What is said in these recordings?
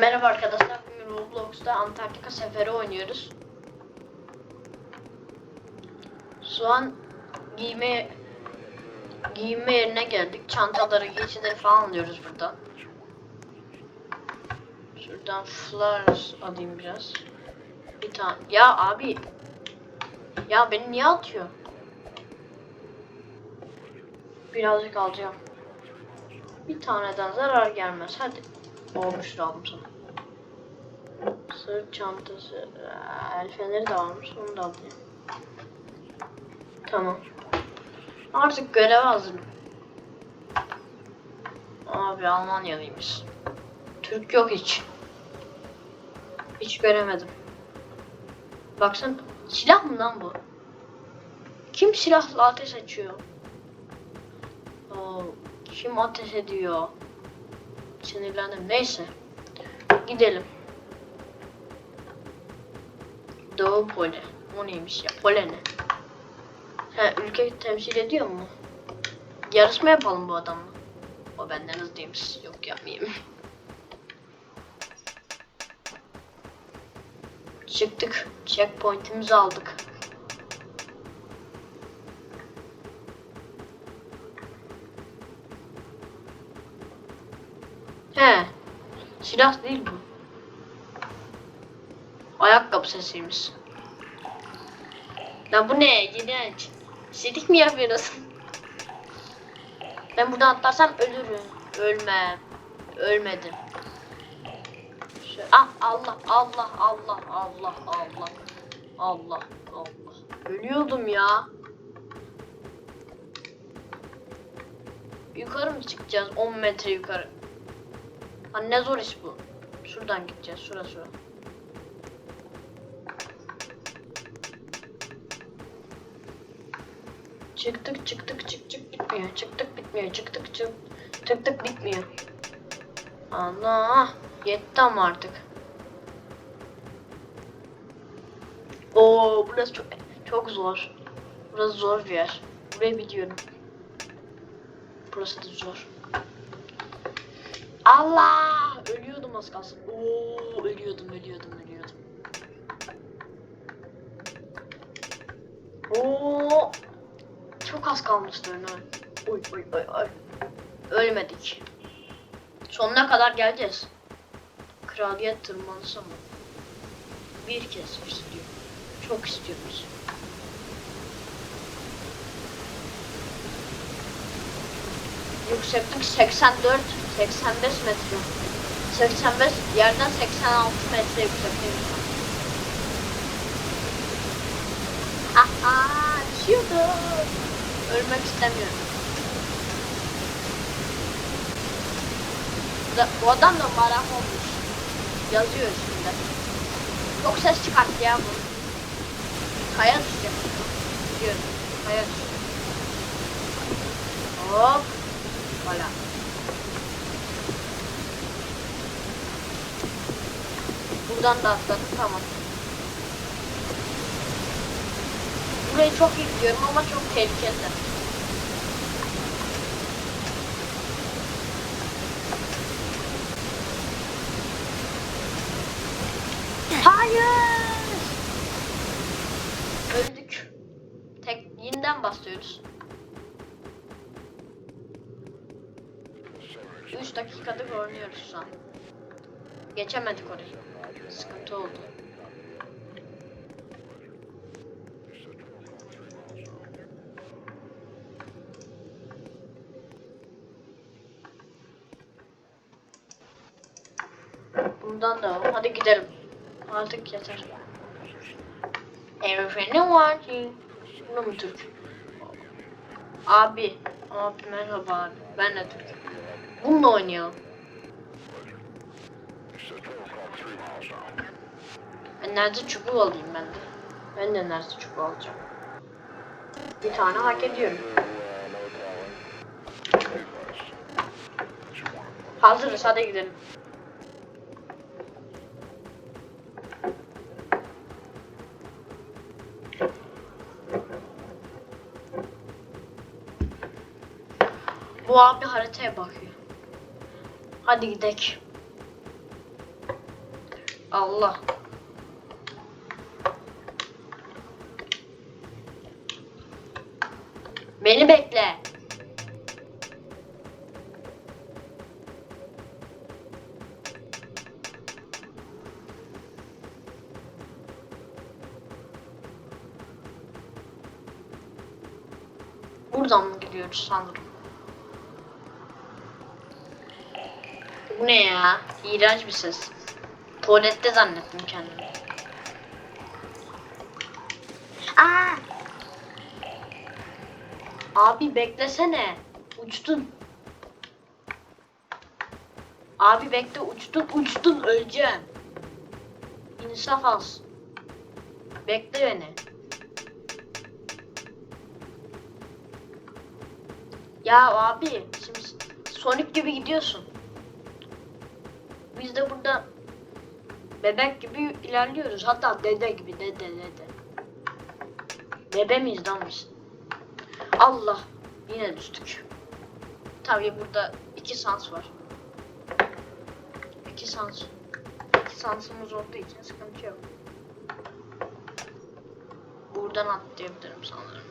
Merhaba arkadaşlar. Bugün Roblox'ta Antarktika seferi oynuyoruz. Şu an giyme giyinme yerine geldik. Çantaları, giysileri falan alıyoruz burada. Şuradan flowers alayım biraz. Bir tane. Ya abi. Ya beni niye atıyor? Birazcık alacağım. Bir taneden zarar gelmez. Hadi. Olmuş aldım sana. Sırt çantası. El feneri de varmış. Onu da alayım. Tamam. Artık göreve hazırım. Abi Almanyalıymış. Türk yok hiç. Hiç göremedim. Baksana silah mı lan bu? Kim silahla ateş açıyor? Oo, kim ateş ediyor? Sinirlendim. Neyse. Gidelim. Doğu Pole. O neymiş ya? Pole ne? Ha, ülke temsil ediyor mu? Yarışma yapalım bu adamla. O benden hızlıymış. Yok yapmayayım. Çıktık. Checkpoint'imizi aldık. He. Silah değil bu. Ayakkabı sesiymiş. Lan bu ne? İğrenç. Sidik mi yapıyorsun? Ben buradan atlarsam ölürüm. Ölmem. Ölmedim. Ah Allah Allah Allah Allah Allah Allah Allah. Ölüyordum ya. Yukarı mı çıkacağız? 10 metre yukarı. Ha ne zor iş bu. Şuradan gideceğiz. Şura şura. Çıktık çıktık çık çık bitmiyor. Çıktık bitmiyor. Çıktık çık çıktık bitmiyor. Allah yetti ama artık. Oo burası çok çok zor. Burası zor bir yer. Burayı biliyorum. Burası da zor. Allah! Ölüyordum az kalsın. Oo ölüyordum ölüyordum ölüyordum. Oo çok az kalmıştı önüme. Oy oy oy oy. Ölmedik. Sonuna kadar geleceğiz. Kraliyet tırmanışı mı? Bir kez istiyor. Çok istiyoruz. Yükseklik 84, 85 metre. 85, yerden 86 metre yüksekliğimiz var. Aha, düşüyordum. Ölmek istemiyorum. Bu adam da marak olmuş. Yazıyor üstünde. Çok ses çıkarttı ya bu. Kaya düşecek. Diyorum. Kaya düşecek. Hop. Voilà. Buradan da atladım tamam. Burayı çok iyi biliyorum ama çok tehlikeli. Hayır. Öldük. Tek yeniden basıyoruz. 3 dakikadır oynuyoruz şu an. Geçemedik orayı. Sıkıntı oldu. Bundan da. Hadi gidelim. Artık yeter. Everything var ki. Bunu mu Türk? Abi. Abi merhaba abi. Ben de Türk. Bununla. Ben nerede çubuğu alayım ben de. Ben de nerede çubuğu alacağım. Bir tane hak ediyorum. Hazırız hadi gidelim. Bu abi haritaya bakıyor. Hadi gidelim. Allah. Beni bekle. Buradan mı gidiyoruz sanırım? Bu ne ya? İğrenç bir ses. Tuvalette zannettim kendimi. Aa! Abi beklesene. Uçtun. Abi bekle uçtun uçtun öleceğim. İnsaf az. Bekle beni. Ya abi şimdi Sonic gibi gidiyorsun. Biz de burada bebek gibi ilerliyoruz. Hatta dede gibi dede dede. Bebe miyiz lan? Allah yine düştük. Tabii burada iki sans var. İki sans. İki sansımız olduğu için sıkıntı yok. Buradan atlayabilirim sanırım.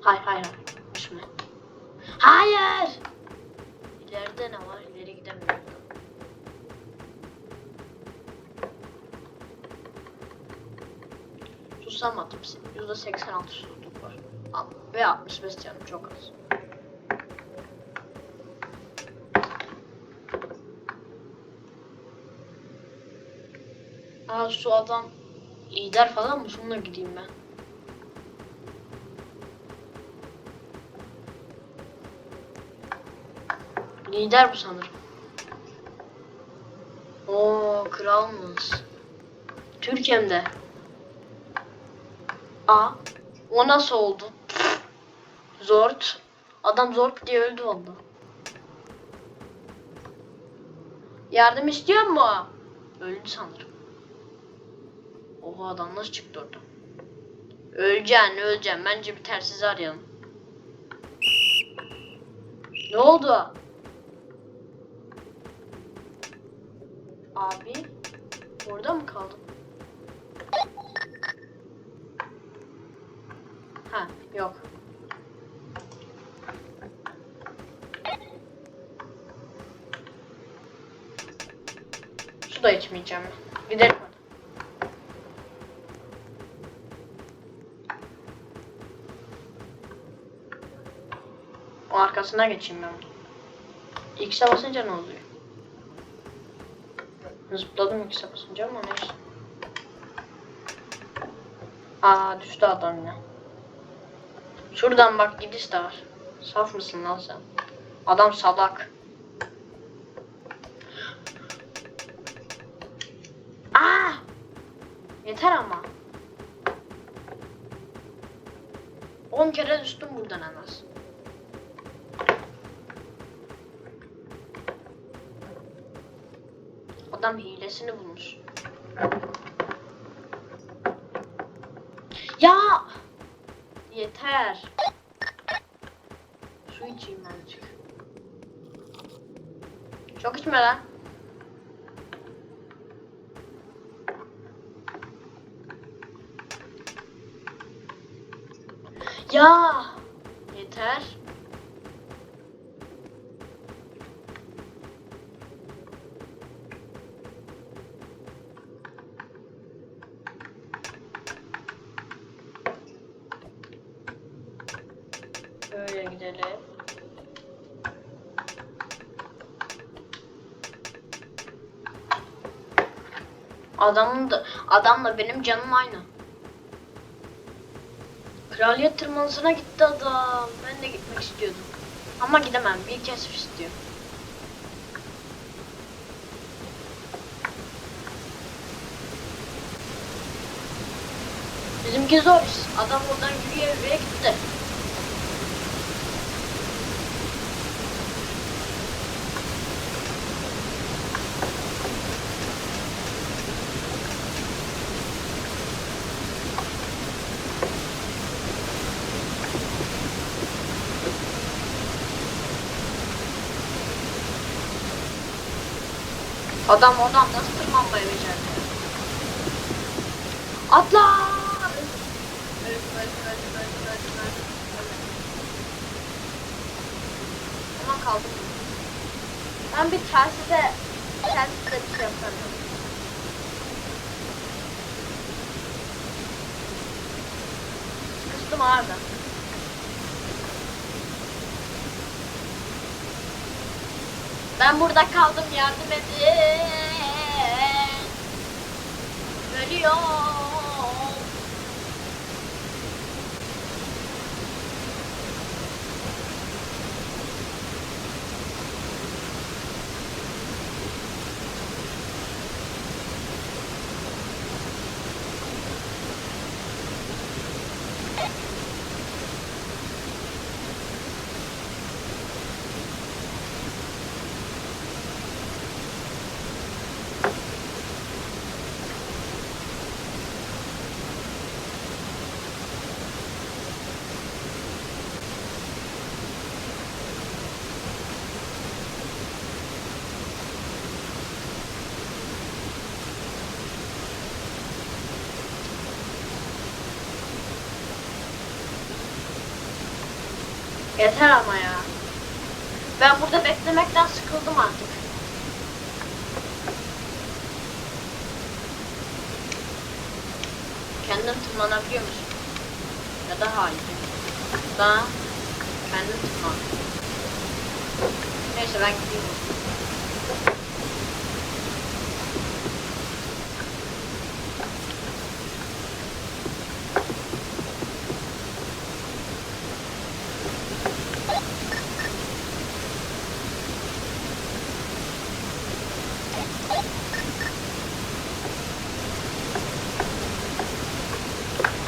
Hayır hayır hayır. Düşme. Hayır. İleride ne var? İleri gidemiyorum. Susamadım. %86 susuzluk var. Ve 65 canım çok az. Aa şu adam lider falan mı? Şununla gideyim ben. Lider bu sanırım. Oo kralmış. Türkiye'mde. Aa o nasıl oldu? Zort. Adam Zort diye öldü oldu. Yardım istiyor mu? Öldü sanırım. Oha adam nasıl çıktı oradan? Öleceksin öleceksin. Bence bir telsizi arayalım. Ne oldu? Abi orada mı kaldın? Ha yok. Su da içmeyeceğim. Gidelim arkasına geçeyim ben. X'e basınca ne oluyor? Zıpladım X'e basınca ama neyse. Aa düştü adam yine. Şuradan bak gidiş de var. Saf mısın lan sen? Adam salak. Aa! Yeter ama. 10 kere düştüm buradan en az. Adam hilesini bulmuş. Ya! Yeter. Su içeyim azıcık. Çok içme lan. Ya! Yeter. Böyle gidelim. Adamın da adamla benim canım aynı. Kraliyet tırmanışına gitti adam. Ben de gitmek istiyordum. Ama gidemem. Bir keşif istiyor. Bizimki zor. Adam oradan yürüye yürüye gitti. Adam oradan nasıl tırmanmayı becerdi? Atla! Öldüm, öldüm. Ama kaldım. Ben bir telsize, bir şey yapamıyorum. Sıkıştım abi. Ben burada kaldım yardım edin. Ölüyorum. Yeter ama ya. Ben burada beklemekten sıkıldım artık. Kendin tırmanabiliyor musun? Ya da hayır. Daha kendin tırman. Neyse ben gideyim.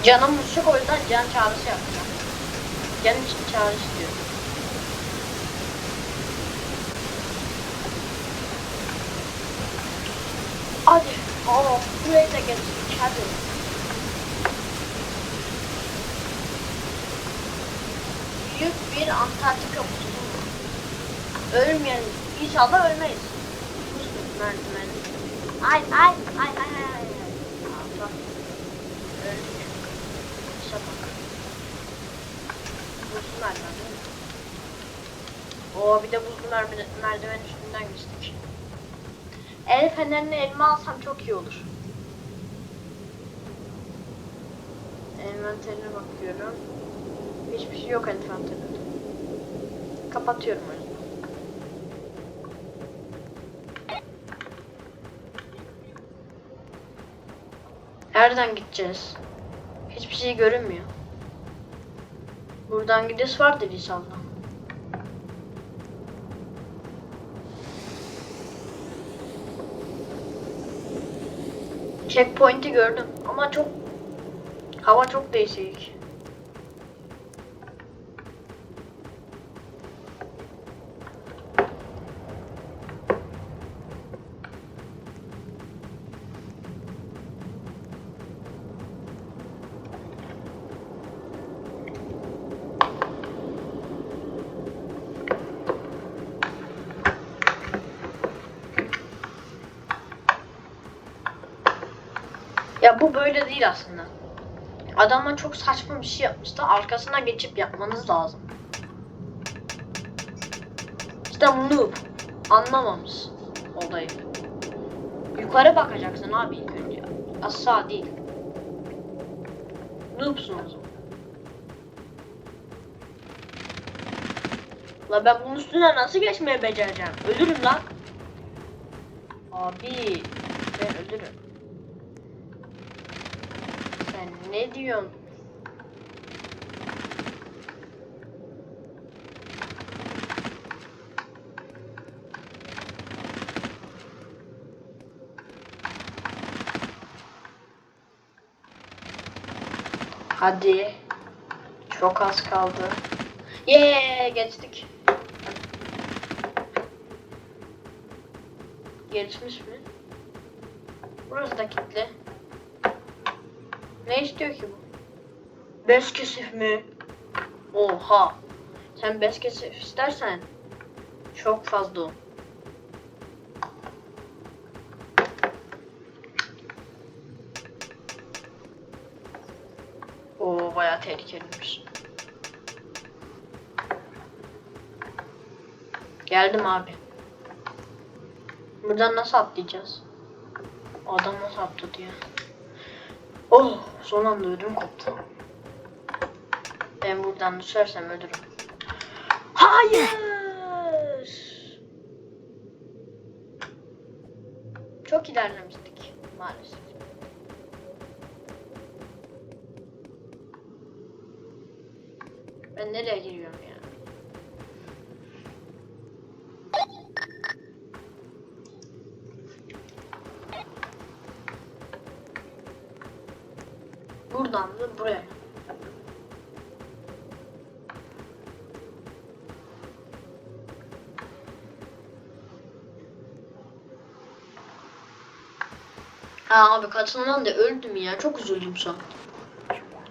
Canım sık o yüzden can çağrısı yapacağım. Can için çağrısı diyor. Hadi. Oo, buraya da geçtik. Hadi. Büyük bir Antarktika buzulu. Ölmeyelim. İnşallah ölmeyiz. Merdiven. Ay ay ay ay ay. ay. Allah. Öldük. İşe bak. Buzlu merdiven değil mi? Oo bir de buzlu merdiven, üstünden geçtik. El fenerini elime alsam çok iyi olur. Envanterine bakıyorum. Hiçbir şey yok envanterinde. Kapatıyorum yüzden. Nereden gideceğiz? Hiçbir şey görünmüyor. Buradan gidiş vardır inşallah. Checkpoint'i gördüm ama çok hava çok değişik. Bu böyle değil aslında. Adamlar çok saçma bir şey yapmıştı. Arkasına geçip yapmanız lazım. İşte noob. Anlamamış olayı. Yukarı bakacaksın abi ilk önce. Aşağı değil. Noobsun o zaman. La ben bunun üstüne nasıl geçmeyi becereceğim? Ölürüm lan. Abi ben ölürüm. Sen ne diyorsun? Hadi. Çok az kaldı. Yeee geçtik. Geçmiş mi? Burası da kilitli. Ne istiyor ki bu? Bez kesif mi? Oha. Sen bez kesif istersen çok fazla. O bayağı tehlikeliymiş. Geldim abi. Buradan nasıl atlayacağız? Adam nasıl atladı ya? Oh! Son anda ödüm koptu. Ben buradan düşersem ölürüm. Hayır! Çok ilerlemiştik maalesef. Ben nereye giriyorum ya? Buradan da buraya. Ha abi kaçından da öldüm ya. Çok üzüldüm an.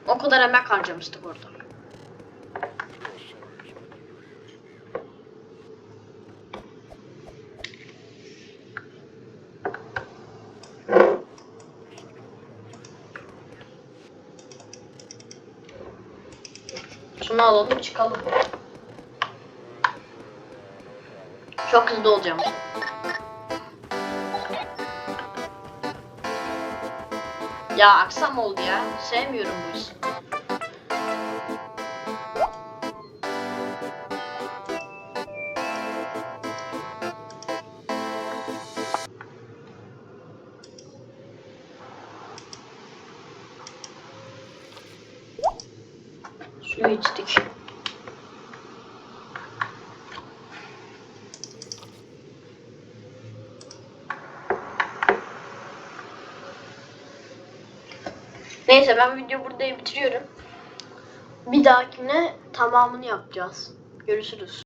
O kadar emek harcamıştık orada. Alalım çıkalım. Çok hızlı olacağım. Ya aksam oldu ya. Sevmiyorum bu işi. İçtik. Neyse ben videoyu burada bitiriyorum. Bir dahakine tamamını yapacağız. Görüşürüz.